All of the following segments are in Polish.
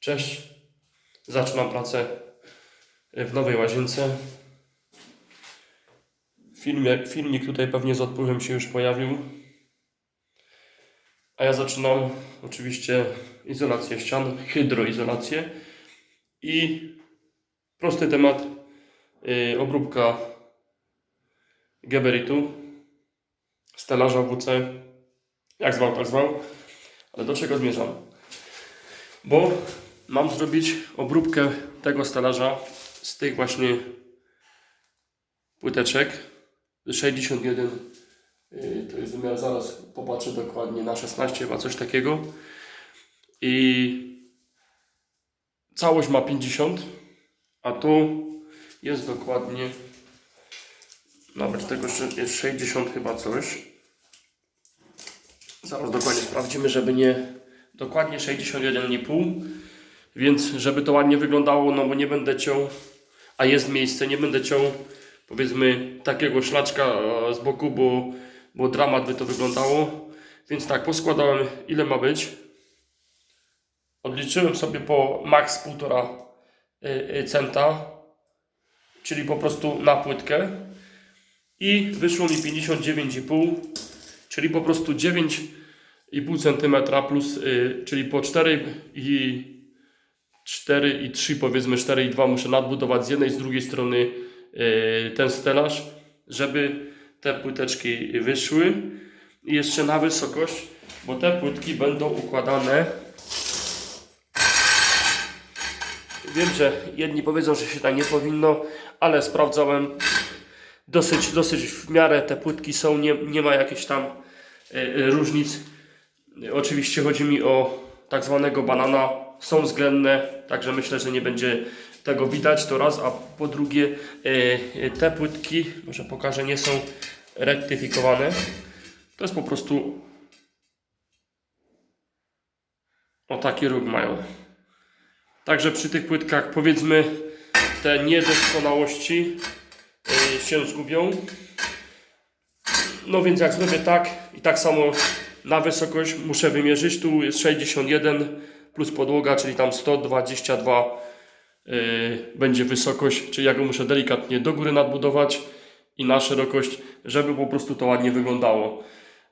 Cześć. Zaczynam pracę w nowej łazience. Filmik tutaj pewnie z odpływem się już pojawił. A ja zaczynam oczywiście izolację ścian, hydroizolację i prosty temat yy, obróbka geberitu, stelaża WC, jak zwał, tak zwał. Ale do czego zmierzam? Bo mam zrobić obróbkę tego stelaża z tych właśnie płyteczek. 61 yy, to jest wymiar, zaraz popatrzę dokładnie na 16 chyba coś takiego. I całość ma 50 a tu jest dokładnie nawet tego jest 60 chyba coś. Zaraz dokładnie sprawdzimy żeby nie dokładnie 61,5 więc żeby to ładnie wyglądało, no bo nie będę ciął, a jest miejsce, nie będę ciął powiedzmy takiego szlaczka e, z boku, bo, bo dramat by to wyglądało. Więc tak, poskładałem ile ma być. Odliczyłem sobie po max 1,5 y, y, centa, czyli po prostu na płytkę. I wyszło mi 59,5, czyli po prostu 9,5 cm plus, czyli po 4 i 4 i 3 powiedzmy 4 i 2 muszę nadbudować z jednej z drugiej strony yy, ten stelaż, żeby te płyteczki wyszły. I jeszcze na wysokość, bo te płytki będą układane. Wiem, że jedni powiedzą, że się tak nie powinno, ale sprawdzałem. Dosyć, dosyć w miarę te płytki są, nie, nie ma jakichś tam yy, różnic. Oczywiście chodzi mi o tak zwanego banana. Są względne, także myślę, że nie będzie tego widać, to raz, a po drugie e, te płytki, może pokażę, nie są rektyfikowane. To jest po prostu o taki róg mają. Także przy tych płytkach powiedzmy te niedoskonałości e, się zgubią. No więc jak zrobię tak i tak samo na wysokość muszę wymierzyć, tu jest 61 plus podłoga, czyli tam 122 yy, będzie wysokość, czyli ja go muszę delikatnie do góry nadbudować i na szerokość, żeby po prostu to ładnie wyglądało.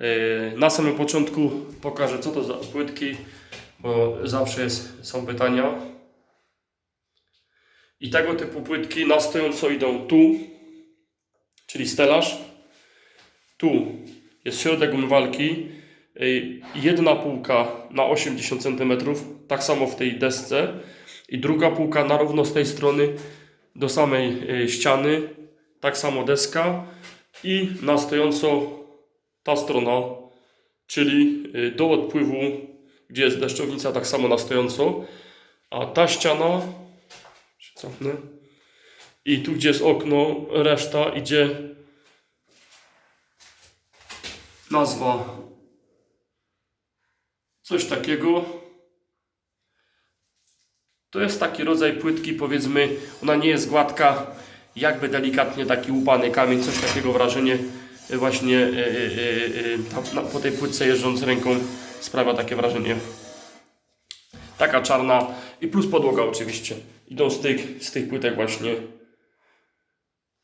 Yy, na samym początku pokażę co to za płytki, bo zawsze jest, są pytania. I tego typu płytki na stojąco idą tu, czyli stelaż. Tu jest środek umywalki, y, jedna półka na 80 cm, tak samo w tej desce i druga półka na równo z tej strony do samej y, ściany, tak samo deska i na stojąco ta strona, czyli y, do odpływu, gdzie jest deszczownica, tak samo na stojąco, a ta ściana, cofnę, i tu gdzie jest okno, reszta idzie nazwa coś takiego. To jest taki rodzaj płytki, powiedzmy, ona nie jest gładka, jakby delikatnie taki łupany kamień, coś takiego wrażenie właśnie yy, yy, yy, po tej płytce jeżdżąc ręką sprawia takie wrażenie. Taka czarna i plus podłoga oczywiście. Idą z tych, z tych płytek właśnie.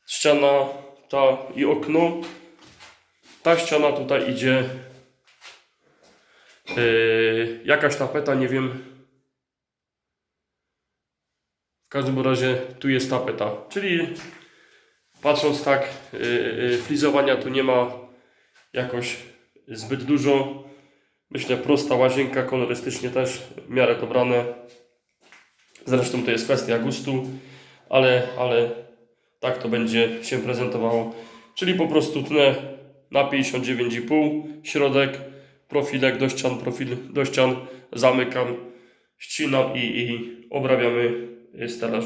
Ściana ta i okno. Ta ściana tutaj idzie Yy, jakaś tapeta, nie wiem. W każdym razie tu jest tapeta. Czyli patrząc tak, yy, yy, flizowania tu nie ma jakoś zbyt dużo. Myślę prosta łazienka, kolorystycznie też w miarę dobrane. Zresztą to jest kwestia gustu, ale, ale tak to będzie się prezentowało. Czyli po prostu tnę na 59,5, środek profilek do ścian, profil do ścian, zamykam, ścinam i, i obrabiamy stelaż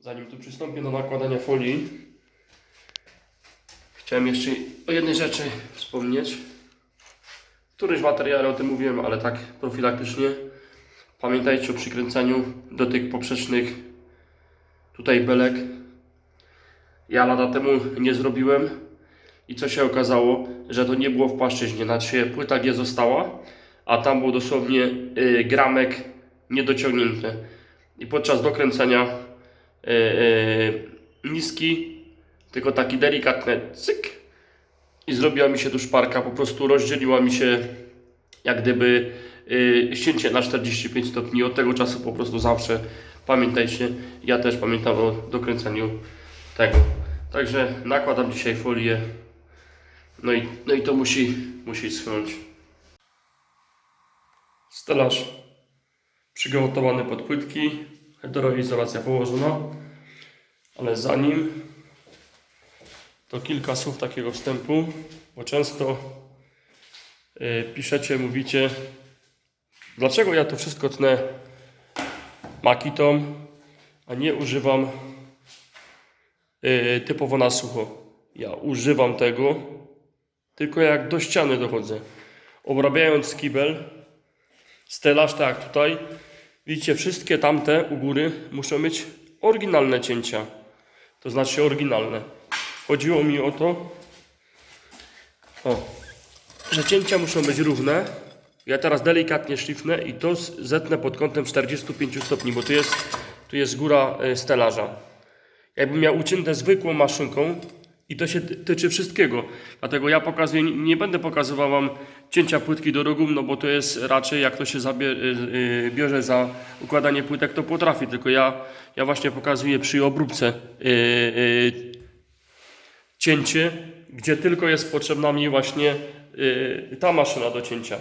zanim tu przystąpię do nakładania folii, chciałem jeszcze o jednej rzeczy wspomnieć. W którymś materiale o tym mówiłem, ale tak profilaktycznie. Pamiętajcie o przykręcaniu do tych poprzecznych tutaj belek. Ja lata temu nie zrobiłem i co się okazało, że to nie było w płaszczyźnie, znaczy płyta G została, a tam był dosłownie y, gramek niedociągnięty. I podczas dokręcania y, niski, tylko taki delikatny cyk i zrobiła mi się tu szparka, po prostu rozdzieliła mi się jak gdyby y, ścięcie na 45 stopni. Od tego czasu po prostu zawsze pamiętajcie, ja też pamiętam o dokręcaniu tego. Także nakładam dzisiaj folię. No i, no i to musi, musi schnąć. Stelaż przygotowany pod płytki. Hydroizolacja położona. Ale zanim to kilka słów takiego wstępu, bo często y, piszecie, mówicie, dlaczego ja to wszystko tnę makitą, a nie używam y, typowo na sucho. Ja używam tego, tylko jak do ściany dochodzę. Obrabiając kibel, stelaż, tak jak tutaj, widzicie, wszystkie tamte u góry muszą mieć oryginalne cięcia. To znaczy oryginalne. Chodziło mi o to, o, że cięcia muszą być równe. Ja teraz delikatnie szlifnę i to zetnę pod kątem 45 stopni, bo tu jest, tu jest góra y, stelaża. Jakbym miał ucięte zwykłą maszynką i to się ty- tyczy wszystkiego. Dlatego ja pokazuję, nie- będę pokazywał Wam cięcia płytki do rogu, no bo to jest raczej jak to się y, y, bierze za układanie płytek, to potrafi. Tylko ja, ja właśnie pokazuję przy obróbce y, cięcie, gdzie tylko jest potrzebna mi właśnie ta maszyna do cięcia.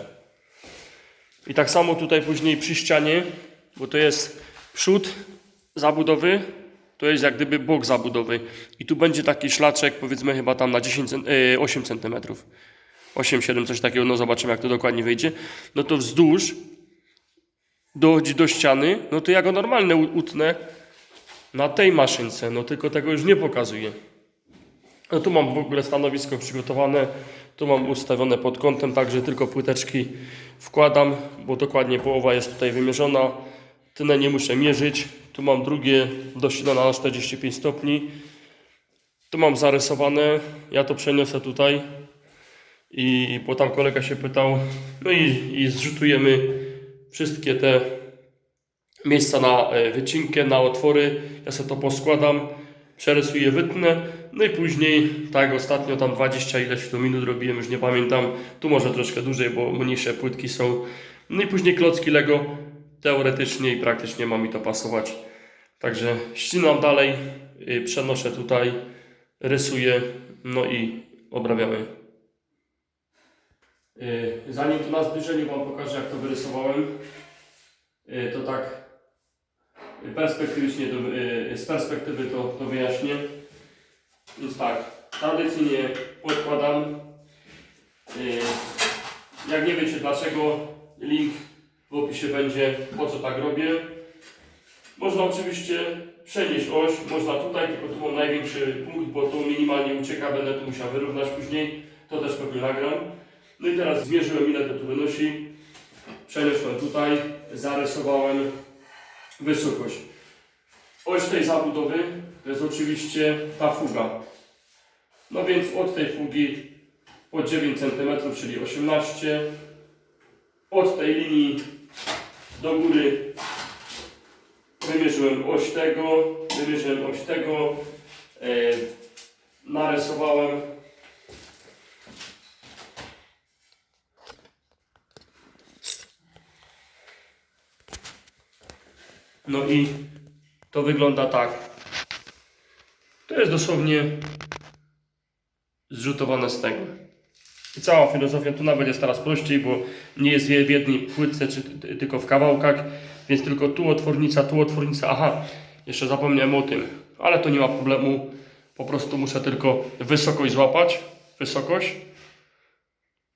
I tak samo tutaj później przy ścianie, bo to jest przód zabudowy, to jest jak gdyby bok zabudowy. I tu będzie taki szlaczek, powiedzmy chyba tam na 10, cen- y, 8 cm. 8-7, coś takiego, no zobaczymy jak to dokładnie wyjdzie. No to wzdłuż dochodzi do ściany, no to ja go normalnie utnę na tej maszynce, no tylko tego już nie pokazuję. No tu mam w ogóle stanowisko przygotowane, tu mam ustawione pod kątem, także tylko płyteczki wkładam, bo dokładnie połowa jest tutaj wymierzona. Tynę nie muszę mierzyć. Tu mam drugie doświetlone na 45 stopni. Tu mam zarysowane, ja to przeniosę tutaj. I bo tam kolega się pytał, no i, i zrzutujemy wszystkie te miejsca na e, wycinkę, na otwory. Ja sobie to poskładam, przerysuję, wytnę. No i później, tak ostatnio, tam 20 ileś to minut robiłem, już nie pamiętam. Tu może troszkę dłużej, bo mniejsze płytki są. No i później klocki Lego. Teoretycznie i praktycznie ma mi to pasować. Także ścinam dalej, y, przenoszę tutaj, rysuję, no i obrabiamy. Y, Zanim to na zbliżeniu Wam pokażę, jak to wyrysowałem, y, to tak perspektywicznie, z perspektywy to, to wyjaśnię. Więc tak, tradycyjnie podkładam. Jak nie wiecie dlaczego, link w opisie będzie, po co tak robię. Można oczywiście przenieść oś, można tutaj, tylko tu mam największy punkt, bo tu minimalnie ucieka, będę tu musiał wyrównać później, to też pewnie nagram. No i teraz zmierzyłem ile to tu wynosi, przeniosłem tutaj, zarysowałem wysokość. Oś tej zabudowy to jest oczywiście ta fuga. No więc od tej fugi po 9 cm, czyli 18 od tej linii do góry wymierzyłem oś tego, wymierzyłem oś tego, e, narysowałem No i to wygląda tak. To jest dosłownie zrzutowane z tego. I cała filozofia tu nawet jest teraz prościej, bo nie jest w jednej płytce, czy ty- tylko w kawałkach, więc tylko tu otwornica, tu otwornica. Aha, jeszcze zapomniałem o tym, ale to nie ma problemu. Po prostu muszę tylko wysokość złapać, wysokość.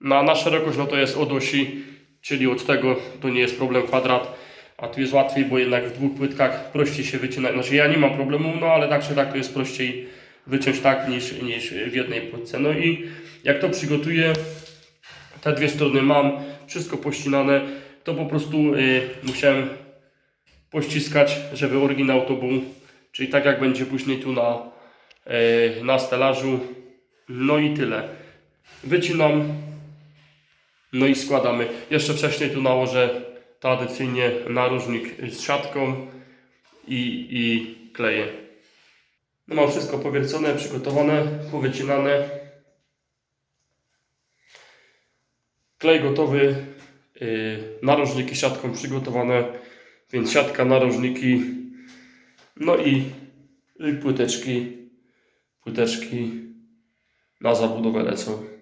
Na, na szerokość no to jest od osi, czyli od tego to nie jest problem kwadrat, a tu jest łatwiej, bo jednak w dwóch płytkach prościej się wycina. Znaczy ja nie mam problemu, no ale tak czy tak to jest prościej wyciąć tak niż, niż w jednej płytce. No i jak to przygotuję, te dwie strony mam, wszystko pościnane, to po prostu y, musiałem pościskać, żeby oryginał to był, czyli tak jak będzie później tu na, y, na stelażu. No i tyle. Wycinam, no i składamy. Jeszcze wcześniej tu nałożę tradycyjnie narożnik z siatką i, i kleję. No mam wszystko powiercone, przygotowane, powycinane. Klej gotowy, yy, narożniki siatką przygotowane, więc siatka, narożniki, no i, i płyteczki, płyteczki na zabudowę lecą.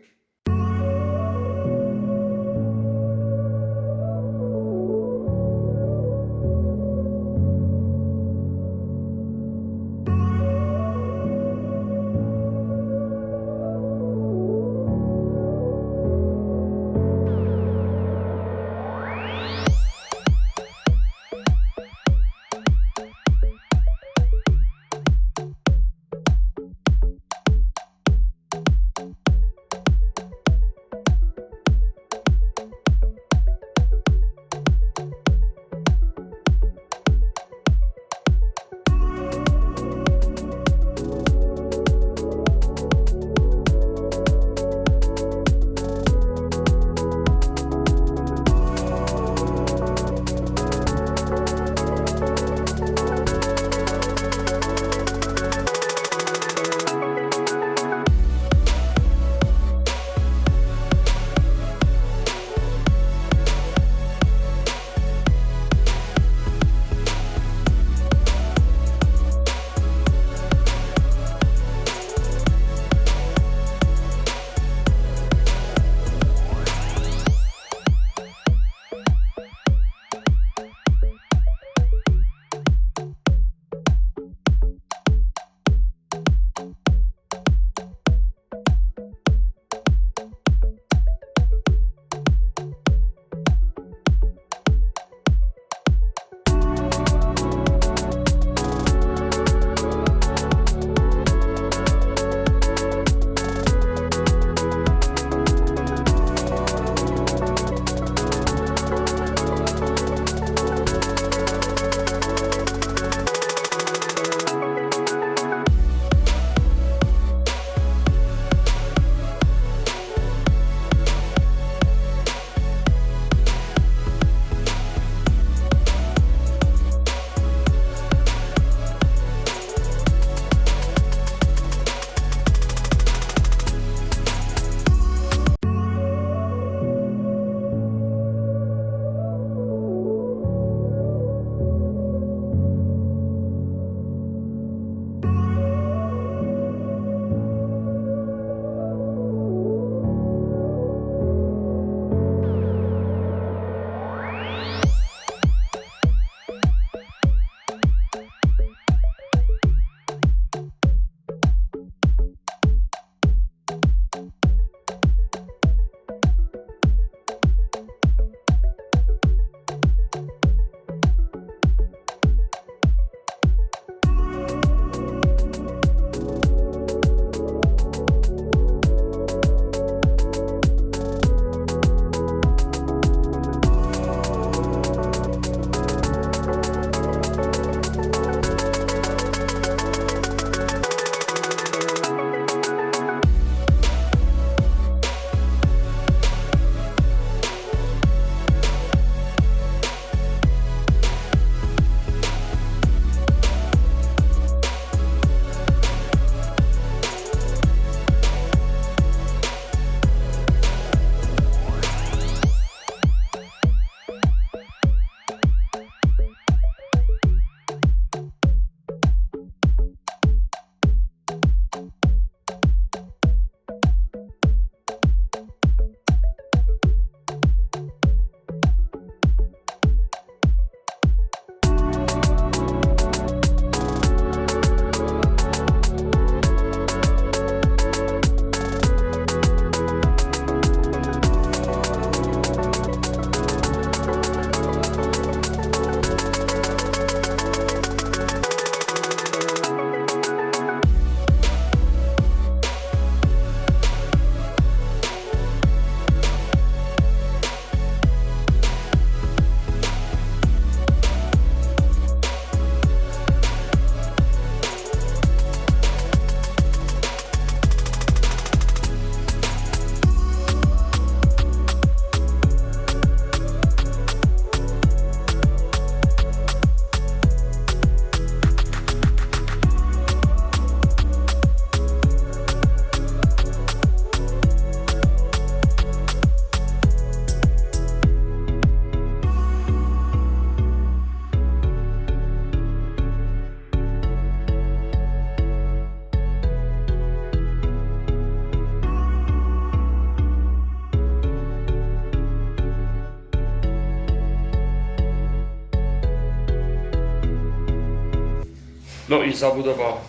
Zabudowa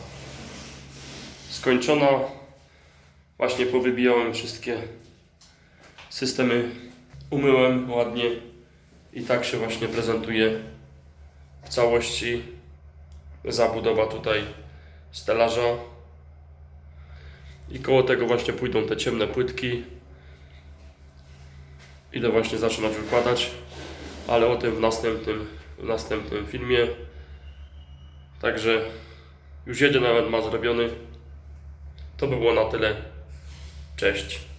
skończona. Właśnie powybijałem wszystkie systemy, umyłem ładnie i tak się właśnie prezentuje w całości zabudowa tutaj stelaża. I koło tego właśnie pójdą te ciemne płytki. Idę właśnie zaczynać wykładać, ale o tym w następnym, w następnym filmie. Także już jeden element ma zrobiony. To by było na tyle. Cześć.